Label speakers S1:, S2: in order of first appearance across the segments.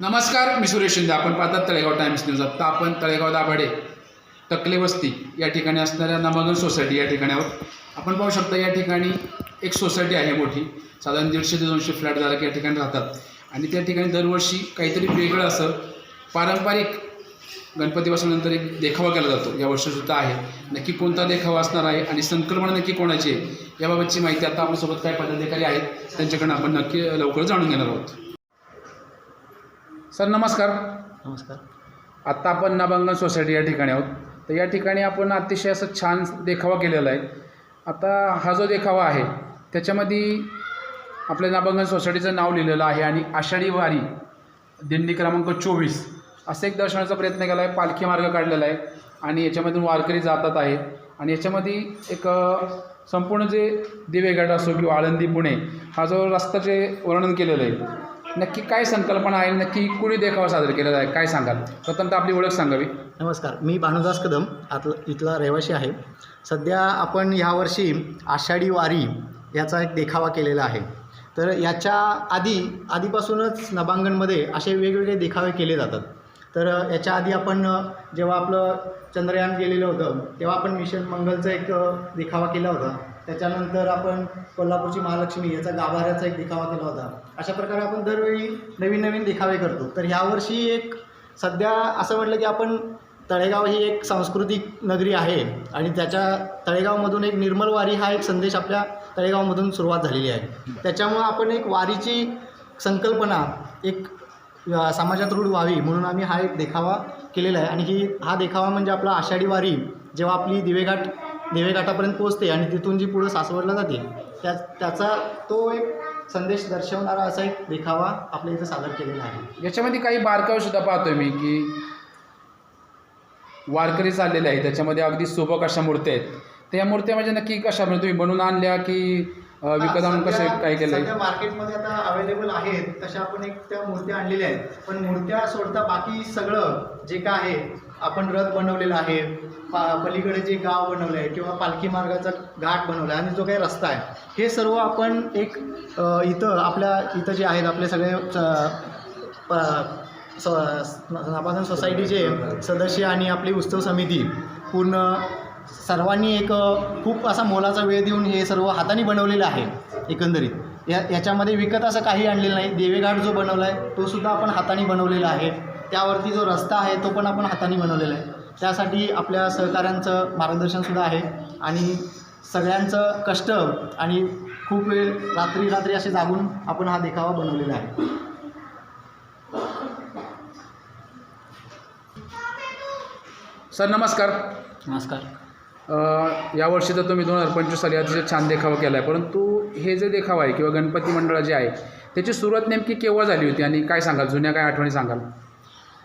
S1: नमस्कार मी सुरेश शिंदे. आपण पाहतात तळेगाव टाइम्स न्यूज. आत्ता आपण तळेगाव दाभाडे तकले वस्ती या ठिकाणी असणाऱ्या नमगन सोसायटी या ठिकाणावर आपण पाहू शकता या ठिकाणी एक सोसायटी आहे मोठी. साधारण दीडशे ते दोनशे फ्लॅटधारक या ठिकाणी राहतात. आणि त्या ठिकाणी दरवर्षी काहीतरी वेगळं असं पारंपरिक गणपती बसवल्यानंतर एक देखावा केला जातो. या वर्षीसुद्धा आहे. नक्की कोणता देखावा असणार आहे आणि संकल्पना नक्की कोणाची आहे याबाबतची माहिती आता आपल्यासोबत काय पदाधिकारी आहेत. त्यांच्याकडून आपण नक्की लवकर जाणून घेणार आहोत. सर नमस्कार.
S2: नमस्कार.
S1: आत्ता आपण नाबांगण सोसायटी या ठिकाणी आहोत. तर या ठिकाणी आपण अतिशय असं छान देखावा केलेला आहे. आता हा जो देखावा आहे त्याच्यामध्ये आपल्या नाबांगण सोसायटीचं नाव लिहिलेलं आहे आणि आषाढी वारी दिंडी क्रमांक चोवीस असं एक दर्शनाचा प्रयत्न केला आहे पालखी मार्ग काढलेला आहे आणि याच्यामधून वारकरी जातात आहे आणि याच्यामध्ये एक संपूर्ण जे दिवेघाट असो किंवा आळंदी पुणे हा जो रस्त्याचे वर्णन केलेलं आहे नक्की काय संकल्पना आहे नक्की कुणी देखावा साजरा केलेला आहे काय सांगाल? स्वतंत्र आपली ओळख सांगावी.
S2: नमस्कार मी भानुदास कदम आत इथला रहिवासी आहे. सध्या आपण ह्यावर्षी आषाढी वारी याचा एक देखावा केलेला आहे. तर याच्या आधी आधीपासूनच नभांगणमध्ये असे वेगवेगळे देखावे केले जातात. तर याच्या आधी आपण जेव्हा आपलं चंद्रयान गेलेलं होतं तेव्हा आपण मिशन मंगलचा एक देखावा केला होता. त्याच्यानंतर आपण कोल्हापूरची महालक्ष्मी याचा गाभाऱ्याचा एक दिखावा केला होता. अशा प्रकारे आपण दरवेळी नवीन नवीन देखावे करतो. तर ह्यावर्षी एक सध्या असं म्हटलं की आपण तळेगाव ही एक सांस्कृतिक नगरी आहे आणि त्याच्या तळेगावमधून एक निर्मल वारी हा एक संदेश आपल्या तळेगावमधून सुरुवात झालेली आहे. त्याच्यामुळं आपण एक वारीची संकल्पना एक समाजात रूढ व्हावी म्हणून आम्ही हा एक देखावा केलेला आहे. आणि ही हा देखावा म्हणजे आपला आषाढी वारी जेव्हा आपली दिवेघाट दिवेघाटापर्यंत पोहोचते आणि तिथून जी पुढं सासवडला जाते त्या त्याचा तो एक संदेश दर्शवणारा असा एक देखावा आपल्या इथं सादर केलेला आहे.
S1: याच्यामध्ये काही बारकावे सुद्धा पाहतोय मी की वारकरी चाललेले आहे त्याच्यामध्ये अगदी सोबक अशा मूर्त्या आहेत? तर या मूर्त्या म्हणजे नक्की कशा म्हणजे तुम्ही बनवून आणल्या की विकत आणून कसे काय केलं
S2: सध्या मार्केटमध्ये आता अवेलेबल आहेत तशा आपण एक त्या मूर्त्या आणलेल्या आहेत. पण मूर्त्या सोडता बाकी सगळं जे काय आहे आपण रथ बनवलेला आहे पा पलीकडे जे गाव बनवलं आहे किंवा पालखी मार्गाचा घाट बनवला आहे आणि जो काही रस्ता आहे हे सर्व आपण एक इथं आपल्या इथं जे आहेत आपले सगळे स- प- सोसायटीचे सदस्य आणि आपली उत्सव समिती पूर्ण सर्वांनी एक खूप असा मोलाचा वेळ देऊन हे सर्व हाताने बनवलेलं आहे एकंदरीत. या याच्यामध्ये विकत असं काही आणलेलं नाही. देवेघाट जो बनवला आहे तो सुद्धा आपण हाताने बनवलेला आहे. त्यावरती जो रस्ता आहे तो पण आपण हाताने बनवलेला आहे. त्यासाठी आपल्या सहकाऱ्यांचं मार्गदर्शनसुद्धा आहे आणि सगळ्यांचं कष्ट आणि खूप वेळ रात्री रात्री असे जागून आपण हा देखावा बनवलेला आहे.
S1: सर नमस्कार.
S2: नमस्कार.
S1: अ, यावर्षी तर तुम्ही दोन हजार पंचवीस साली अतिशय छान देखावा केला आहे परंतु हे जे देखावा आहे किंवा गणपती मंडळ जे आहे त्याची सुरुवात नेमकी केव्हा झाली होती आणि काय सांगाल? जुन्या काय आठवणी सांगाल?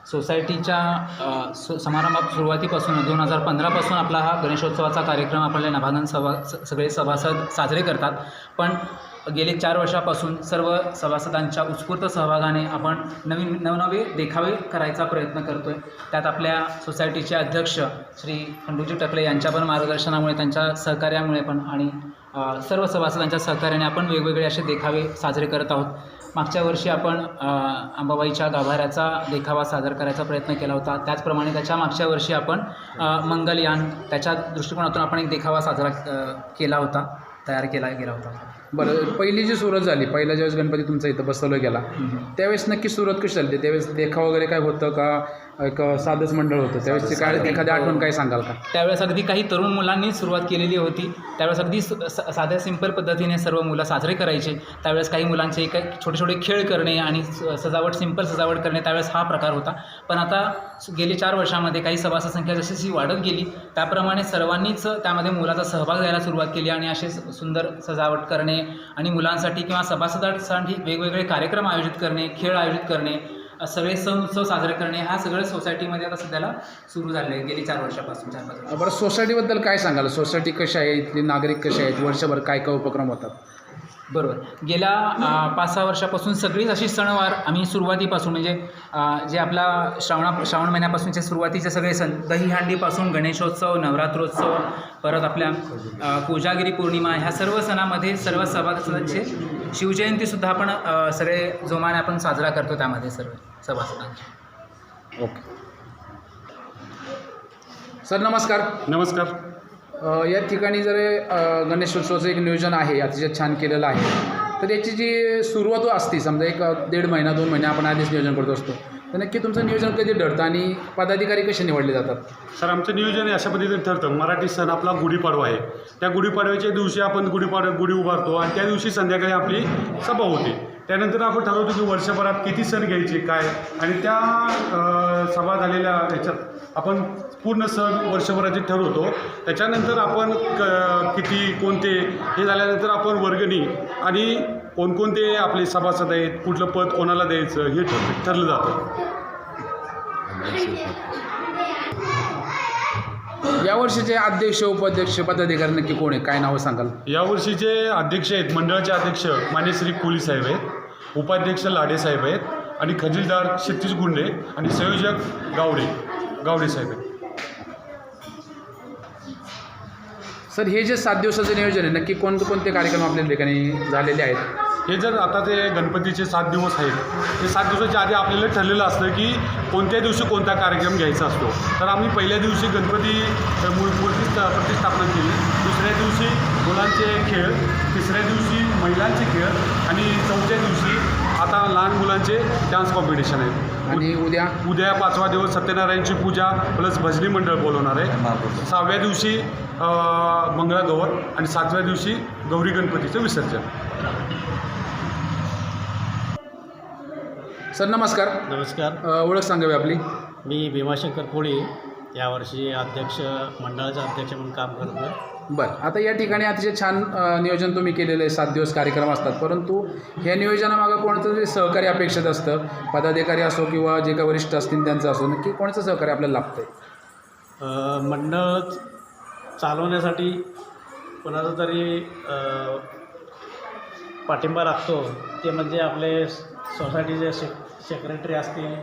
S3: सोसायटीच्या सु समारंभात सुरुवातीपासून दोन हजार पंधरापासून आपला हा गणेशोत्सवाचा कार्यक्रम आपल्या नभागन सभा स- सगळे सभासद साजरे करतात. पण गेले चार वर्षापासून सर्व सभासदांच्या उत्स्फूर्त सहभागाने आपण नवीन नवनवे देखावे करायचा प्रयत्न करतो आहे त्यात आपल्या सोसायटीचे अध्यक्ष श्री खंडूजी टकले यांच्या पण मार्गदर्शनामुळे त्यांच्या सहकार्यामुळे पण आणि सर्व सभासदांच्या सहकार्याने आपण वेगवेगळे असे देखावे साजरे करत आहोत. मागच्या वर्षी आपण अंबाबाईच्या गाभाऱ्याचा देखावा सादर करायचा प्रयत्न केला होता. त्याचप्रमाणे त्याच्या मागच्या वर्षी आपण मंगलयान त्याच्या दृष्टिकोनातून आपण एक देखावा साजरा केला होता. तयार केला गेला होता.
S1: बरं पहिली जी सुरुवात झाली पहिला ज्यावेळेस गणपती तुमचा इथं बसवलं गेला त्यावेळेस नक्की सुरुवात कशी झाली? त्यावेळेस देखावा वगैरे काय होतं का? एक साधंच मंडळ होतं? त्यावेळेस काय एखादी आठवण काय सांगाल का?
S3: त्यावेळेस अगदी काही तरुण मुलांनी सुरुवात केलेली होती. त्यावेळेस अगदी साध्या सिंपल पद्धतीने सर्व मुलं साजरे करायचे. त्यावेळेस काही मुलांचे काही छोटे छोटे खेळ करणे आणि सजावट सिंपल सजावट करणे त्यावेळेस हा प्रकार होता. पण आता गेली चार वर्षामध्ये काही सभासद संख्या जशी वाढत गेली त्याप्रमाणे सर्वांनीच त्यामध्ये मुलाचा सहभाग घ्यायला सुरुवात केली आणि असे सुंदर सजावट करणे आणि मुलांसाठी किंवा सभासदांसाठी वेगवेगळे कार्यक्रम आयोजित करणे खेळ आयोजित करणे सगळे सण उत्सव साजरे करणे हा सगळं सोसायटीमध्ये आता सध्याला सुरू झाले गेली चार वर्षापासून चार पाच वर्ष.
S1: बरं सोसायटीबद्दल काय सांगाल? सोसायटी कशी आहे? इथली नागरिक कसे आहेत? वर्षभर काय काय उपक्रम होतात?
S3: बरोबर. गेल्या पाच सहा वर्षापासून सगळीच अशी सणवार आम्ही सुरुवातीपासून म्हणजे जे आपला श्रावणा श्रावण महिन्यापासूनचे सुरुवातीचे सगळे सण दहीहंडीपासून गणेशोत्सव नवरात्रोत्सव परत आपल्या कोजागिरी पौर्णिमा ह्या सर्व सणामध्ये सर्व सभासदांचे शिवजयंतीसुद्धा आपण सगळे जोमाने आपण साजरा करतो त्यामध्ये सर्व सभासदांचे.
S1: ओके. सर नमस्कार.
S4: नमस्कार.
S1: या ठिकाणी जर गणेशोत्सवाचं एक नियोजन आहे अतिशय छान केलेलं आहे. तर याची जी सुरुवात असते समजा एक दीड महिना दोन महिने आपण आधीच नियोजन करत असतो तर नक्की तुमचं नियोजन कधी ठरतं आणि पदाधिकारी कसे निवडले जातात?
S4: सर आमचं नियोजन हे अशा पद्धतीने ठरतं. मराठी सण आपला गुढीपाडवा आहे. त्या गुढीपाडव्याच्या दिवशी आपण गुढीपाडवा गुढी उभारतो आणि त्या दिवशी संध्याकाळी आपली सभा होते. त्यानंतर आपण ठरवतो की वर्षभरात किती सण घ्यायचे काय? आणि त्या सभा झालेल्या ह्याच्यात आपण पूर्ण सण वर्षभराचे ठरवतो. त्याच्यानंतर आपण क किती कोणते हे झाल्यानंतर आपण वर्गणी आणि कोणकोणते आपले सभासद आहेत कुठलं पद कोणाला द्यायचं हे ठर ठरलं जातं.
S1: यावर्षीचे अध्यक्ष उपाध्यक्ष पदाधिकारी नक्की कोण आहे? काय नावं सांगाल?
S4: यावर्षीचे अध्यक्ष आहेत मंडळाचे अध्यक्ष मान्यश्री कोहली साहेब आहेत उपाध्यक्ष लाडे साहेब आहेत आणि खजिलदार क्षितिज गुंडे आणि संयोजक गावडे गावडे साहेब आहेत.
S1: सर हे जे सात दिवसाचं नियोजन आहे नक्की कोणते कोणते कार्यक्रम आपल्या ठिकाणी झालेले आहेत?
S4: हे जर आता ते गणपतीचे सात दिवस आहेत ते सात दिवसाच्या आधी आपल्याला ठरलेलं असतं की कोणत्या दिवशी कोणता कार्यक्रम घ्यायचा असतो. तर आम्ही पहिल्या दिवशी गणपती मूर्ती प्रतिष्ठापना केली. दुसऱ्या दिवशी मुलांचे खेळ तिसऱ्या दिवशी महिलांचे खेळ आणि चौथ्या दिवशी आता लहान मुलांचे डान्स कॉम्पिटिशन आहे
S1: आणि उद्या?
S4: उद्या पाचवा दिवस सत्यनारायणची पूजा प्लस भजनी मंडळ बोलवणार आहे. सहाव्या दिवशी मंगळागौर आणि सातव्या दिवशी गौरी गणपतीचं विसर्जन.
S1: सर नमस्कार.
S5: नमस्कार.
S1: ओळख सांगावी आपली.
S5: मी भीमाशंकर कोळी यावर्षी अध्यक्ष मंडळाचा अध्यक्ष म्हणून काम करतो
S1: बरं. आता या ठिकाणी अतिशय छान अ, नियोजन तुम्ही केलेलं आहे. सात दिवस कार्यक्रम असतात. परंतु ह्या नियोजनामागं कोणतं तरी सहकार्य अपेक्षित असतं? पदाधिकारी असो किंवा जे काही वरिष्ठ असतील त्यांचं असो नक्की कोणाचं सहकार्य आपल्याला लागतं आहे
S5: अ, मंडळ चालवण्यासाठी कोणाचा तरी अ, पाठिंबा लागतो ते म्हणजे आपले सोसायटीचे से सेक्रेटरी असतील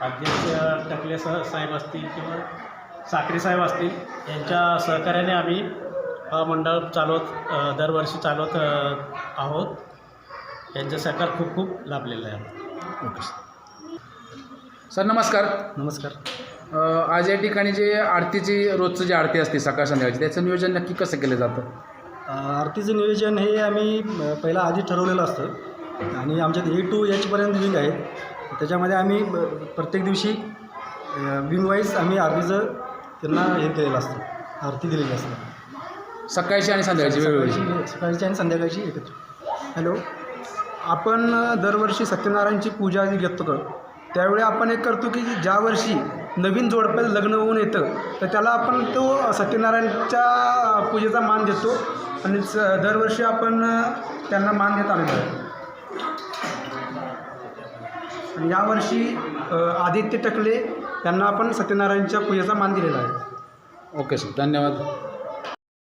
S5: अध्यक्ष टकले सा साहेब असतील किंवा साखरे साहेब असतील यांच्या सहकार्याने आम्ही हा मंडळ चालवत दरवर्षी चालवत आहोत. यांचं सहकार खूप खूप लाभलेलं आहे.
S1: सर नमस्कार.
S2: नमस्कार.
S1: आज या ठिकाणी जे आरतीची रोजचं जे आरती असते सकाळ संध्याकाळची त्याचं नियोजन नक्की कसं केलं जातं?
S6: आरतीचं नियोजन हे आम्ही पहिला आधी ठरवलेलं असतं. आणि आमच्यात ए टू एचपर्यंत विंग आहेत. त्याच्यामध्ये आम्ही प्रत्येक दिवशी विंग वाईज आम्ही आरतीचं त्यांना हे केलेलं असतं. आरती दिलेली असते.
S1: सकाळची आणि संध्याकाळची वेगवेगळी.
S6: सकाळची सकाळची आणि संध्याकाळची एकत्र. हॅलो? आपण दरवर्षी सत्यनारायणची पूजा जी घेतो का त्यावेळी आपण एक करतो की ज्या वर्षी नवीन जोडप्याला लग्न होऊन येतं तर त्याला आपण तो सत्यनारायणच्या पूजेचा मान देतो. आणि स दरवर्षी आपण त्यांना मान देत आलेलो आहे. यावर्षी आदित्य टकले यांना आपण सत्यनारायणच्या पूजेचा मान दिलेला आहे.
S1: ओके सर धन्यवाद.